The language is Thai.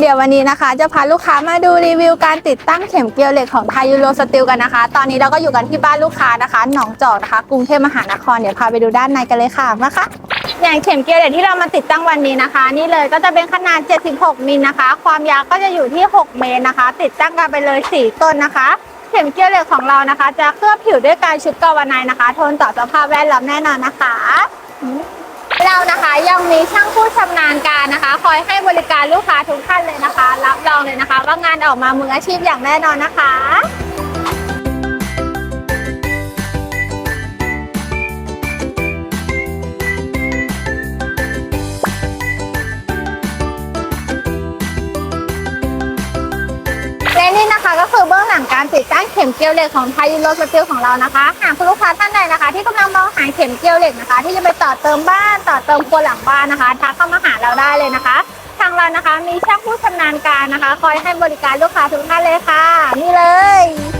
เดี๋ยววันนี้นะคะจะพาลูกค้ามาดูรีวิวการติดตั้งเข็มเกลียวเหล็กของไทยยูโรสตีลกันนะคะ ตอนนี้เราก็อยู่กันที่บ้านลูกค้านะคะหนองจอกนะคะกรุงเทพมหานครเดี๋ยวพาไปดูด้านในกันเลยค่ะนะคะอย่างเข็มเกลียวเหล็กที่เรามาติดตั้งวันนี้นะคะ นี่เลยก็จะเป็นขนาด 76 มิลนะคะ ความยาวก็จะอยู่ที่ 6 เมตรนะคะ ติดตั้งกันไปเลย 4 ต้นนะคะเข็มเกลียวเหล็กของเรานะคะ จะเคลือบผิวด้วยการชุบกาวาไนน์นะคะ ทนต่อสภาพแวดล้อมแน่นอนนะคะเรานะคะยังมีช่างผู้ชำนาญการ อยให้บริการลูกค้าทุกท่านเลยนะคะ รับรองเลยนะคะ ว่างานออกมามืออาชีพอย่างแน่นอนนะคะ นี่นะคะก็คือเบื้องหลังการติดตั้งเข็มเกลียวเหล็กของไทยยูโรสตีลของเรานะคะหากคุณลูกค้าท่านใดนะคะ ที่กำลังมองหาเข็มเกลียวเหล็กนะคะ ที่จะไปต่อเติมบ้านต่อเติมครัวหลังบ้านนะคะทักเข้ามาหาเราได้เลยนะคะ ทางเรานะคะมีช่างผู้ชำนาญการนะคะ คอยให้บริการลูกค้าทุกท่านเลยค่ะ นี่เลย